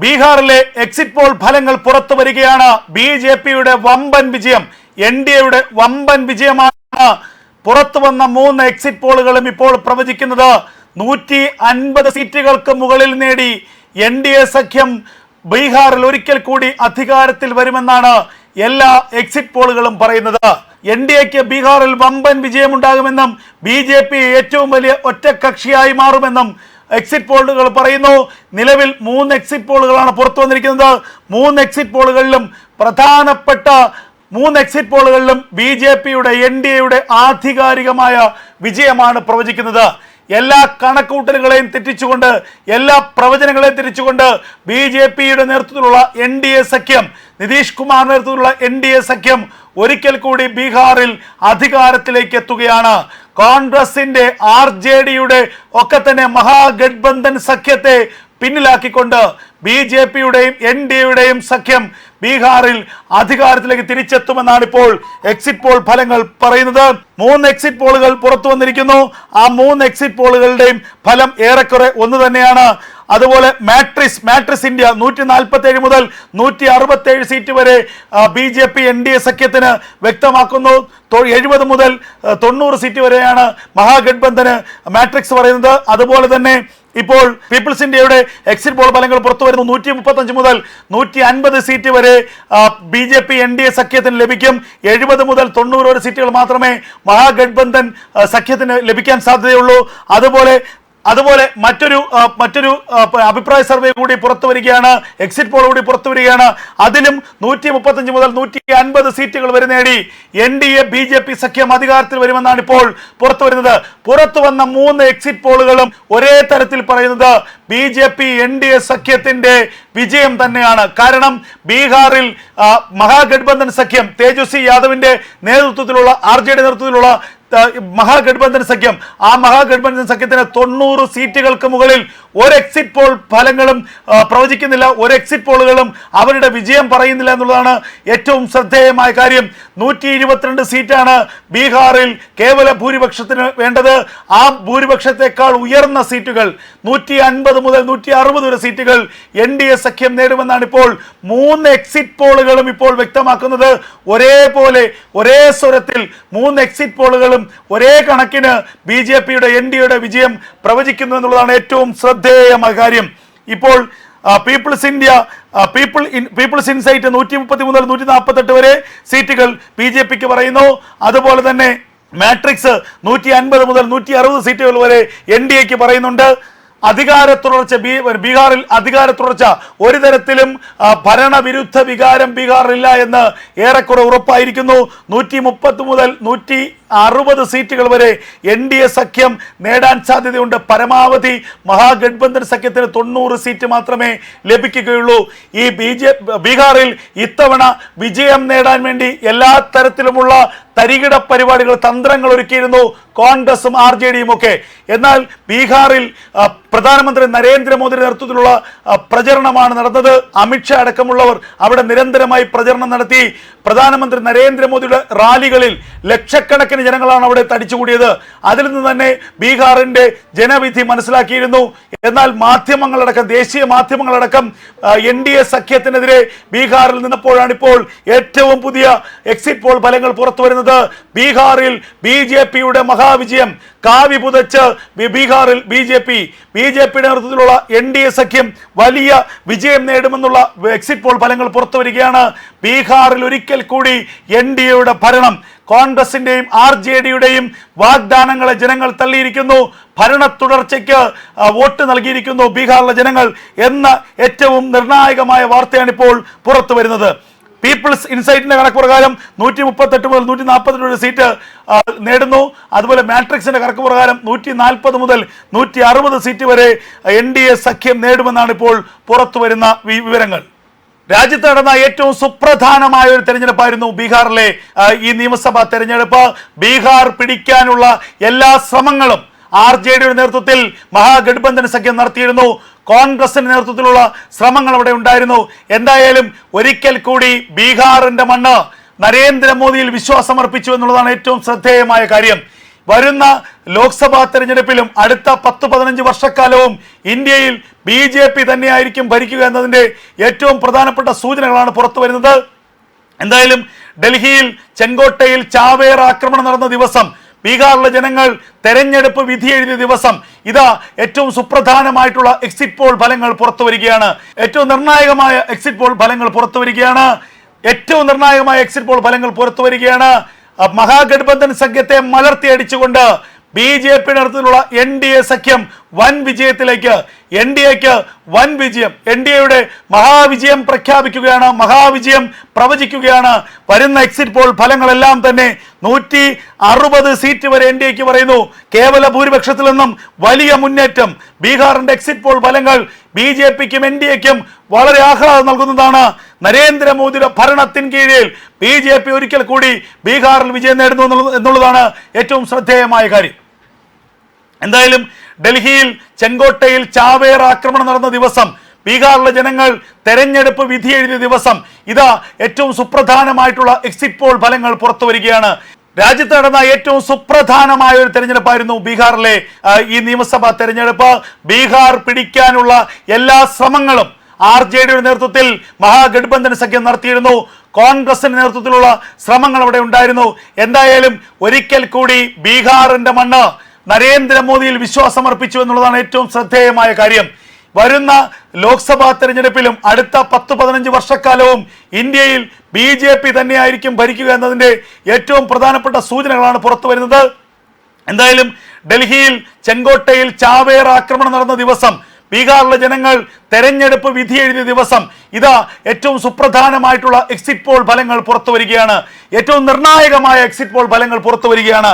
ബീഹാറിലെ exit poll ഫലങ്ങൾ പുറത്തു വരികയാണ്. ബി ജെ പിയുടെ വമ്പൻ വിജയം എൻ ഡി എയുടെ വമ്പൻ വിജയമാണ് പുറത്തു വന്ന മൂന്ന് എക്സിറ്റ് പോളുകളും ഇപ്പോൾ പ്രവചിക്കുന്നത്. നൂറ്റി അൻപത് സീറ്റുകൾക്ക് മുകളിൽ നേടി എൻ ഡി എ സഖ്യം ബീഹാറിൽ ഒരിക്കൽ കൂടി അധികാരത്തിൽ വരുമെന്നാണ് എല്ലാ എക്സിറ്റ് പോളുകളും പറയുന്നത്. എൻ ഡി എക്ക് ബീഹാറിൽ വമ്പൻ വിജയമുണ്ടാകുമെന്നും ബി ജെ പി ഏറ്റവും വലിയ ഒറ്റക്കക്ഷിയായി മാറുമെന്നും എക്സിറ്റ് പോളുകൾ പറയുന്നു. നിലവിൽ മൂന്ന് എക്സിറ്റ് പോളുകളാണ് പുറത്തു വന്നിരിക്കുന്നത്. മൂന്ന് എക്സിറ്റ് പോളുകളിലും പ്രധാനപ്പെട്ട മൂന്ന് എക്സിറ്റ് പോളുകളിലും ബി ജെ പിയുടെ എൻ ഡി എയുടെ ആധികാരികമായ വിജയമാണ് പ്രവചിക്കുന്നത്. എല്ലാ കണക്കൂട്ടലുകളെയും തെറ്റിച്ചുകൊണ്ട് എല്ലാ പ്രവചനങ്ങളെയും തെറ്റിച്ചുകൊണ്ട് ബി ജെ പിയുടെ നേതൃത്വത്തിലുള്ള എൻ ഡി എ സഖ്യം നിതീഷ് കുമാർ നേതൃത്വത്തിലുള്ള എൻ ഡി എ സഖ്യം ഒരിക്കൽ കൂടി ബീഹാറിൽ അധികാരത്തിലേക്ക് എത്തുകയാണ്. കോൺഗ്രസിന്റെ ആർ ജെ ഡിയുടെ ഒക്കെ തന്നെ മഹാഗഡ്ബന്ധൻ സഖ്യത്തെ പിന്നിലാക്കിക്കൊണ്ട് ബി ജെ പിയുടെയും എൻ ഡി എയുടെയും സഖ്യം ബീഹാറിൽ അധികാരത്തിലേക്ക് തിരിച്ചെത്തുമെന്നാണ് ഇപ്പോൾ എക്സിറ്റ് പോൾ ഫലങ്ങൾ പറയുന്നത്. മൂന്ന് എക്സിറ്റ് പോളുകൾ പുറത്തു വന്നിരിക്കുന്നു. ആ മൂന്ന് എക്സിറ്റ് പോളുകളുടെയും ഫലം ഏറെക്കുറെ ഒന്ന് തന്നെയാണ്. അതുപോലെ മാട്രിസ് മാട്രിസ് ഇന്ത്യ നൂറ്റി നാൽപ്പത്തി ഏഴ് മുതൽ നൂറ്റി അറുപത്തി ഏഴ് സീറ്റ് വരെ B J P N D A സഖ്യത്തിന് വ്യക്തമാക്കുന്നു. എഴുപത് മുതൽ തൊണ്ണൂറ് സീറ്റ് വരെയാണ് മഹാഗഡ്ബന്ധന് മാട്രിക്സ് പറയുന്നത്. അതുപോലെ തന്നെ ഇപ്പോൾ പീപ്പിൾസ് ഇന്ത്യയുടെ എക്സിറ്റ് പോൾ ഫലങ്ങൾ പുറത്തു വരുന്നു. നൂറ്റി മുപ്പത്തഞ്ച് മുതൽ നൂറ്റി അൻപത് സീറ്റ് വരെ B J P N D A സഖ്യത്തിന് ലഭിക്കും. എഴുപത് മുതൽ തൊണ്ണൂറ് സീറ്റുകൾ മാത്രമേ മഹാഗഡ്ബന്ധൻ സഖ്യത്തിന് ലഭിക്കാൻ സാധ്യതയുള്ളൂ. അതുപോലെ അതുപോലെ മറ്റൊരു മറ്റൊരു അഭിപ്രായ സർവേ കൂടി പുറത്തു വരികയാണ്. എക്സിറ്റ് പോൾ കൂടി പുറത്തു വരികയാണ്. അതിലും നൂറ്റി മുപ്പത്തഞ്ച് മുതൽ നൂറ്റി അൻപത് സീറ്റുകൾ വരെ നേടി. N D A B J P സഖ്യം അധികാരത്തിൽ വരുമെന്നാണ് ഇപ്പോൾ പുറത്തു വരുന്നത്. പുറത്തു വന്ന മൂന്ന് എക്സിറ്റ് പോളുകളും ഒരേ തരത്തിൽ പറയുന്നത് B J P N D A സഖ്യത്തിന്റെ വിജയം തന്നെയാണ്. കാരണം ബീഹാറിൽ മഹാഗഡ്ബന്ധൻ സഖ്യം തേജസ്വി യാദവിന്റെ നേതൃത്വത്തിലുള്ള ആർ ജെ ഡി നേതൃത്വത്തിലുള്ള മഹാഗഡ്ബന്ധൻ സഖ്യം. ആ മഹാഗഡ്ബന്ധൻ സഖ്യത്തിന് തൊണ്ണൂറ് സീറ്റുകൾക്ക് മുകളിൽ ഒരു എക്സിറ്റ് പോൾ ഫലങ്ങളും പ്രവചിക്കുന്നില്ല. ഒരു എക്സിറ്റ് പോളുകളും അവരുടെ വിജയം പറയുന്നില്ല എന്നുള്ളതാണ് ഏറ്റവും ശ്രദ്ധേയമായ കാര്യം. നൂറ്റി ഇരുപത്തിരണ്ട് സീറ്റാണ് ബീഹാറിൽ കേവല ഭൂരിപക്ഷത്തിന് വേണ്ടത്. ആ ഭൂരിപക്ഷത്തെക്കാൾ ഉയർന്ന സീറ്റുകൾ നൂറ്റി അൻപത് മുതൽ നൂറ്റി അറുപത് വരെ സീറ്റുകൾ എൻ ഡി എ സഖ്യം നേടുമെന്നാണ് ഇപ്പോൾ മൂന്ന് എക്സിറ്റ് പോളുകളും ഇപ്പോൾ വ്യക്തമാക്കുന്നത്. ഒരേപോലെ ഒരേ സ്വരത്തിൽ മൂന്ന് എക്സിറ്റ് പോളുകളും ഒരേ കണക്കിന് ബി ജെ പിയുടെ എൻ ഡി എയുടെ വിജയം പ്രവചിക്കുന്നു എന്നുള്ളതാണ് ഏറ്റവും ശ്രദ്ധേയമായ കാര്യം ഇപ്പോൾ people's India people in people's insight നൂറ്റി മുപ്പത്തി മുതൽ നൂറ്റി നാൽപ്പത്തെട്ട് വരെ സീറ്റുകൾ ബി ജെ പിക്ക് പറയുന്നു. അതുപോലെ തന്നെ മാട്രിക്സ് നൂറ്റി അൻപത് മുതൽ നൂറ്റി അറുപത് സീറ്റുകൾ വരെ എൻ ഡി എക്ക് പറയുന്നുണ്ട്. അധികാര തുടർച്ച ബി ബീഹാറിൽ അധികാര തുടർച്ച ഒരു തരത്തിലും ഭരണവിരുദ്ധ വികാരം ബീഹാറിലില്ല എന്ന് ഏറെക്കുറെ ഉറപ്പായിരിക്കുന്നു. നൂറ്റി മുപ്പത്തി മുതൽ നൂറ്റി അറുപത് സീറ്റുകൾ വരെ എൻ ഡി എ സഖ്യം നേടാൻ സാധ്യതയുണ്ട്. പരമാവധി മഹാഗഡ്ബന്ധൻ സഖ്യത്തിന് തൊണ്ണൂറ് സീറ്റ് മാത്രമേ ലഭിക്കുകയുള്ളൂ. ഈ ബി ജെ ബീഹാറിൽ ഇത്തവണ വിജയം നേടാൻ വേണ്ടി എല്ലാ തരത്തിലുമുള്ള തരികിട പരിപാടികൾ തന്ത്രങ്ങൾ ഒരുക്കിയിരുന്നു കോൺഗ്രസും ആർ ജെ ഡിയും ഒക്കെ. എന്നാൽ ബീഹാറിൽ പ്രധാനമന്ത്രി നരേന്ദ്രമോദി നേതൃത്വത്തിലുള്ള പ്രചരണമാണ് നടന്നത്. അമിത്ഷാ അടക്കമുള്ളവർ അവിടെ നിരന്തരമായി പ്രചരണം നടത്തി. പ്രധാനമന്ത്രി നരേന്ദ്രമോദിയുടെ റാലികളിൽ ലക്ഷക്കണക്കിന് ജനങ്ങളാണ് അവിടെ തടിച്ചുകൂടിയത് അതിൽ നിന്ന് തന്നെ ബീഹാറിന്റെ ജനവിധി മനസ്സിലാക്കിയിരുന്നു. എന്നാൽ മാധ്യമങ്ങളടക്കം ദേശീയ മാധ്യമങ്ങളടക്കം എൻ ഡി എ സഖ്യത്തിനെതിരെ ബീഹാറിൽ നിന്നപ്പോഴാണ് ഇപ്പോൾ ഏറ്റവും പുതിയ എക്സിറ്റ് പോൾ ഫലങ്ങൾ പുറത്തു വരുന്നത്. ബീഹാറിൽ ബി ജെ പിയുടെ മഹാവിജയം കാവി പുതച്ച് ബീഹാറിൽ B J P. B J പിയുടെ നേതൃത്വത്തിലുള്ള എൻ ഡി എ സഖ്യം വലിയ വിജയം നേടുമെന്നുള്ള എക്സിറ്റ് പോൾ ഫലങ്ങൾ പുറത്തു വരികയാണ്. ബീഹാറിൽ ഒരിക്കൽ കൂടി എൻ ഡി എയുടെ ഭരണം കോൺഗ്രസിന്റെയും ആർ ജെ ഡിയുടെയും വാഗ്ദാനങ്ങളെ ജനങ്ങൾ തള്ളിയിരിക്കുന്നു. ഭരണ തുടർച്ചയ്ക്ക് വോട്ട് നൽകിയിരിക്കുന്നു ബീഹാറിലെ ജനങ്ങൾ എന്ന ഏറ്റവും നിർണായകമായ വാർത്തയാണ് ഇപ്പോൾ പുറത്തു വരുന്നത്. പീപ്പിൾസ് ഇൻസൈറ്റിന്റെ കണക്ക് പ്രകാരം നൂറ്റി മുപ്പത്തെട്ട് മുതൽ നൂറ്റി നാൽപ്പത്തെട്ട് വരെ സീറ്റ് നേടുന്നു. അതുപോലെ മാട്രിക്സിന്റെ കണക്ക് പ്രകാരം നൂറ്റി നാൽപ്പത് മുതൽ നൂറ്റി അറുപത് സീറ്റ് വരെ എൻ സഖ്യം നേടുമെന്നാണ് ഇപ്പോൾ പുറത്തു വരുന്ന വിവരങ്ങൾ. രാജ്യത്ത് നടന്ന ഏറ്റവും സുപ്രധാനമായ ഒരു തെരഞ്ഞെടുപ്പായിരുന്നു ബീഹാറിലെ ഈ നിയമസഭാ തെരഞ്ഞെടുപ്പ്. ബീഹാർ പിടിക്കാനുള്ള എല്ലാ ശ്രമങ്ങളും ആർ ജെ ഡിയുടെ നേതൃത്വത്തിൽ മഹാഗഡ്ബന്ധൻ സഖ്യം നടത്തിയിരുന്നു. കോൺഗ്രസിന്റെ നേതൃത്വത്തിലുള്ള ശ്രമങ്ങൾ അവിടെ ഉണ്ടായിരുന്നു. എന്തായാലും ഒരിക്കൽ കൂടി ബീഹാറിന്റെ മണ്ണ് നരേന്ദ്രമോദിയിൽ വിശ്വാസമർപ്പിച്ചു എന്നുള്ളതാണ് ഏറ്റവും ശ്രദ്ധേയമായ കാര്യം. വരുന്ന ലോക്സഭാ തെരഞ്ഞെടുപ്പിലും അടുത്ത പത്ത് പതിനഞ്ച് വർഷക്കാലവും ഇന്ത്യയിൽ ബി ജെ പി തന്നെയായിരിക്കും ഭരിക്കുക എന്നതിന്റെ ഏറ്റവും പ്രധാനപ്പെട്ട സൂചനകളാണ് പുറത്തു വരുന്നത്. എന്തായാലും ഡൽഹിയിൽ ചെങ്കോട്ടയിൽ ചാവേർ ആക്രമണം നടന്ന ദിവസം ബീഹാറിലെ ജനങ്ങൾ തെരഞ്ഞെടുപ്പ് വിധി എഴുതിയ ദിവസം ഇതാ ഏറ്റവും സുപ്രധാനമായിട്ടുള്ള എക്സിറ്റ് പോൾ ഫലങ്ങൾ പുറത്തു വരികയാണ്. ഏറ്റവും നിർണായകമായ എക്സിറ്റ് പോൾ ഫലങ്ങൾ പുറത്തു വരികയാണ്. ഏറ്റവും നിർണായകമായ എക്സിറ്റ് പോൾ ഫലങ്ങൾ പുറത്തു വരികയാണ്. അഹ് മഹാഗഠബന്ധൻ സഖ്യത്തെ മലർത്തിയടിച്ചുകൊണ്ട് ബി ജെ പി നേതൃത്വത്തിലുള്ള എൻ ഡി എ സഖ്യം വൻ വിജയത്തിലേക്ക് എൻ ഡി എക്ക് വൻ വിജയം. എൻ ഡി എയുടെ മഹാവിജയം പ്രഖ്യാപിക്കുകയാണ് മഹാവിജയം പ്രവചിക്കുകയാണ്. വരുന്ന എക്സിറ്റ് പോൾ ഫലങ്ങളെല്ലാം തന്നെ നൂറ്റി അറുപത് സീറ്റ് വരെ എൻ ഡി എക്ക് പറയുന്നു. കേവല ഭൂരിപക്ഷത്തിൽ നിന്നും വലിയ മുന്നേറ്റം. ബീഹാറിന്റെ എക്സിറ്റ് പോൾ ഫലങ്ങൾ ബി ജെ പിക്കും എൻ ഡി എക്കും വളരെ ആഹ്ലാദം നൽകുന്നതാണ്. നരേന്ദ്രമോദിയുടെ ഭരണത്തിൻ കീഴിൽ ബി ജെ പി ഒരിക്കൽ കൂടി ബീഹാറിൽ വിജയം നേടുന്നു എന്നുള്ളതാണ് ഏറ്റവും ശ്രദ്ധേയമായ കാര്യം. എന്തായാലും ഡൽഹിയിൽ ചെങ്കോട്ടയിൽ ചാവേർ ആക്രമണം നടന്ന ദിവസം ബീഹാറിലെ ജനങ്ങൾ തെരഞ്ഞെടുപ്പ് വിധി എഴുതിയ ദിവസം ഇതാ ഏറ്റവും സുപ്രധാനമായിട്ടുള്ള എക്സിറ്റ് പോൾ ഫലങ്ങൾ പുറത്തു വരികയാണ്. രാജ്യത്ത് നടന്ന ഏറ്റവും സുപ്രധാനമായ ഒരു തെരഞ്ഞെടുപ്പായിരുന്നു ബീഹാറിലെ ഈ നിയമസഭാ തെരഞ്ഞെടുപ്പ്. ബീഹാർ പിടിക്കാനുള്ള എല്ലാ ശ്രമങ്ങളും ആർ ജെ ഡിയുടെ നേതൃത്വത്തിൽ മഹാഗഠബന്ധൻ സഖ്യം നടത്തിയിരുന്നു. കോൺഗ്രസിന്റെ നേതൃത്വത്തിലുള്ള ശ്രമങ്ങൾ അവിടെ ഉണ്ടായിരുന്നു. എന്തായാലും ഒരിക്കൽ കൂടി ബീഹാറിന്റെ മണ്ണ് നരേന്ദ്രമോദിയിൽ വിശ്വാസം അർപ്പിച്ചു എന്നുള്ളതാണ് ഏറ്റവും ശ്രദ്ധേയമായ കാര്യം. വരുന്ന ലോക്സഭാ തെരഞ്ഞെടുപ്പിലും അടുത്ത പത്ത് പതിനഞ്ച് വർഷക്കാലവും ഇന്ത്യയിൽ ബി ജെ പി തന്നെയായിരിക്കും ഭരിക്കുക എന്നതിന്റെ ഏറ്റവും പ്രധാനപ്പെട്ട സൂചനകളാണ് പുറത്തു വരുന്നത്. എന്തായാലും ഡൽഹിയിൽ ചെങ്കോട്ടയിൽ ചാവേർ ആക്രമണം നടന്ന ദിവസം ബീഹാറിലെ ജനങ്ങൾ തെരഞ്ഞെടുപ്പ് വിധി എഴുതിയ ദിവസം ഇതാ ഏറ്റവും സുപ്രധാനമായിട്ടുള്ള എക്സിറ്റ് പോൾ ഫലങ്ങൾ പുറത്തു വരികയാണ്. ഏറ്റവും നിർണായകമായ എക്സിറ്റ് പോൾ ഫലങ്ങൾ പുറത്തു വരികയാണ്.